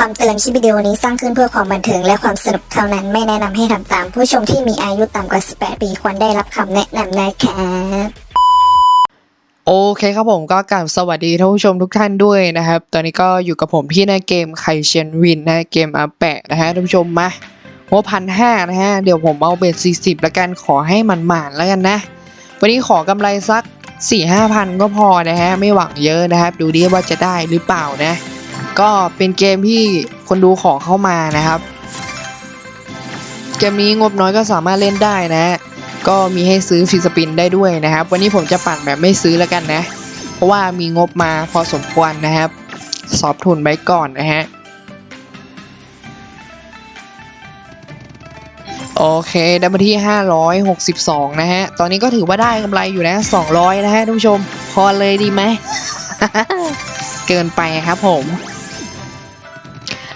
คำเตือนคลิปวิดีโอนี้สร้างขึ้นเพื่อความบันเทิงและความสนุกเท่านั้นไม่แนะนำให้ทำตาม ผู้ชมที่มีอายุต่ำกว่า 18 ปีควรได้รับคำแนะนำนะครับโอเคครับผมก็กราบสวัสดีท่านผู้ชมทุกท่านด้วยนะครับ ตอนนี้ก็อยู่กับผมพี่ในเกมไคเชียนวินนะเกมอาแปะนะฮะท่านผู้ชมมาหัวพันห้านะฮะเดี๋ยวผมเอาเบ็ดสี่สิบแล้วกันขอให้มันหมานแล้วกันนะ วันนี้ขอกำไรสักสี่ห้าพันก็พอนะฮะไม่หวังเยอะนะครับ ดูดิว่าจะได้หรือเปล่านะ ก็เป็นเกมที่คนดูขอเข้ามานะครับ เกมนี้งบน้อยก็สามารถเล่นได้นะ ก็มีให้ซื้อฟรีสปินได้ด้วยนะครับ วันนี้ผมจะปั่นแบบไม่ซื้อแล้วกันนะ เพราะว่ามีงบมาพอสมควรนะครับ สอบทุนไว้ก่อนนะฮะโอเคได้มาที่ 562 นะฮะ ตอนนี้ก็ถือว่าได้กำไรอยู่นะ 200 นะฮะท่านผู้ชม พอเลยดีไหม เกินไปครับผม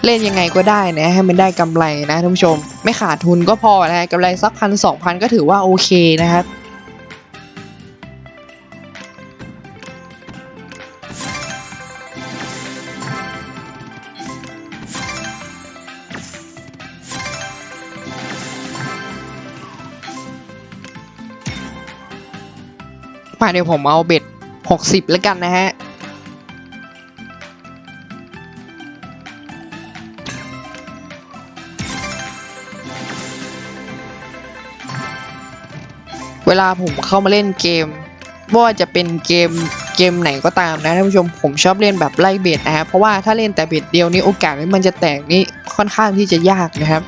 เล่นยังไงก็ได้นะให้มันได้กำไรนะท่านผู้ชม ไม่ขาดทุนก็พอนะกำไรสักพันสองพันก็ถือว่าโอเคนะครับมาเดี๋ยวผมเอาเบ็ดหกสิบแล้วกันนะฮะ เวลาผมเข้ามาเล่นเกมไม่ว่าจะเป็นเกมเกมไหนก็ตามนะท่านผู้ชมผมชอบเล่นแบบไล่เบ็ดนะครับเพราะว่าถ้าเล่นแต่เบ็ดเดียวนี่โอกาสที่มันจะแตกนี่ค่อนข้างที่จะยากนะครับ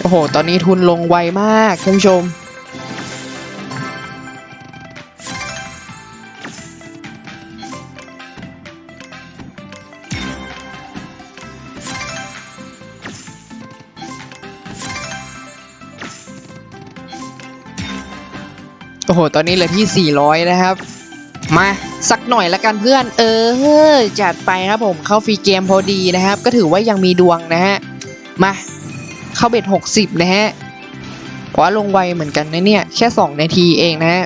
โอ้โห ตอนนี้ทุนลงไวมากท่านผู้ชม อ้โห ตอนนี้เหลือที่ 400 นะครับ มาสักหน่อยละกันเพื่อน เออ จัดไปครับผมเข้าฟรีเกมพอดีนะครับ ก็ถือว่ายังมีดวงนะฮะ มา เข้าเบ็ด 60 นะฮะว่าลงไวเหมือนกันนะเนี่ย แค่ 2 นาทีเองนะฮะ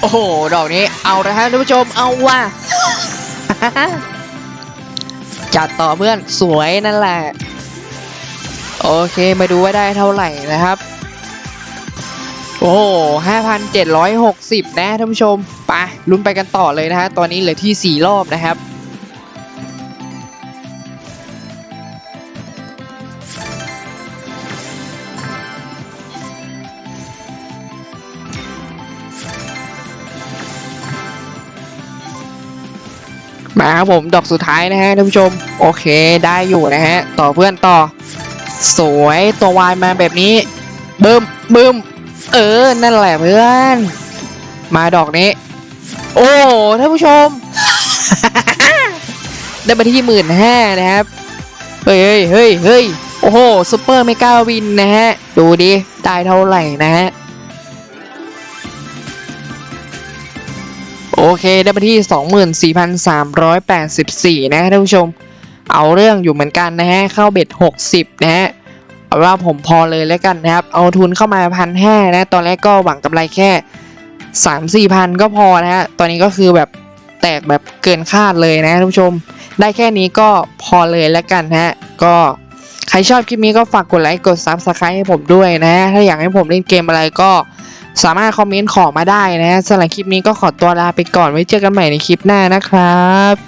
โอ้โห ดอกนี้ เอาละฮะท่านผู้ชม เอาว่ะ จัดต่อเพื่อนสวยนั่นแหละ โอเคมาดูว่าได้เท่าไหร่นะครับ โอ้หห้าพันเจ็ดร้อยหกสิบนะท่านผู้ชมไปลุ้นไปกันต่อเลยนะฮะตอนนี้เหลือที่สี่รอบนะครับ มาครับผมดอกสุดท้ายนะฮะท่านผู้ชม โอเคได้อยู่นะฮะ ต่อเพื่อนต่อ สวยตัววายมาแบบนี้บึ้มบึ้มเออ นั่นแหละเพื่อน มาดอกนี้ โอ้ท่านผู้ชม ได้มาที่หมื่นห้านะครับ เฮ้ยเฮ้ยเฮ้ยโอ้โหซูเปอร์เมกาวินนะฮะ ดูดิ ได้เท่าไหร่นะฮะ โอเคได้มาที่ 24,384 นะท่านผู้ชม เอาเรื่องอยู่เหมือนกันนะฮะ เข้าเบ็ด 60 นะฮะเอาว่าผมพอเลยแล้วกันนะครับ เอาทุนเข้ามาพันห้านะ ตอนแรกก็หวังกำไรแค่ 3 4พันก็พอนะฮะ ตอนนี้ก็คือแบบแตกแบบเกินคาดเลยนะท่านผู้ชม ได้แค่นี้ก็พอเลยแล้วกันฮะ ก็ใครชอบคลิปนี้ก็ฝากกดไลค์ กด Subscribe ให้ผมด้วยนะ ถ้าอยากให้ผมเล่นเกมอะไรก็ สามารถคอมเมนต์ขอมาได้นะสำหรับคลิปนี้ก็ขอตัวลาไปก่อนไว้เจอกันใหม่ในคลิปหน้านะครับ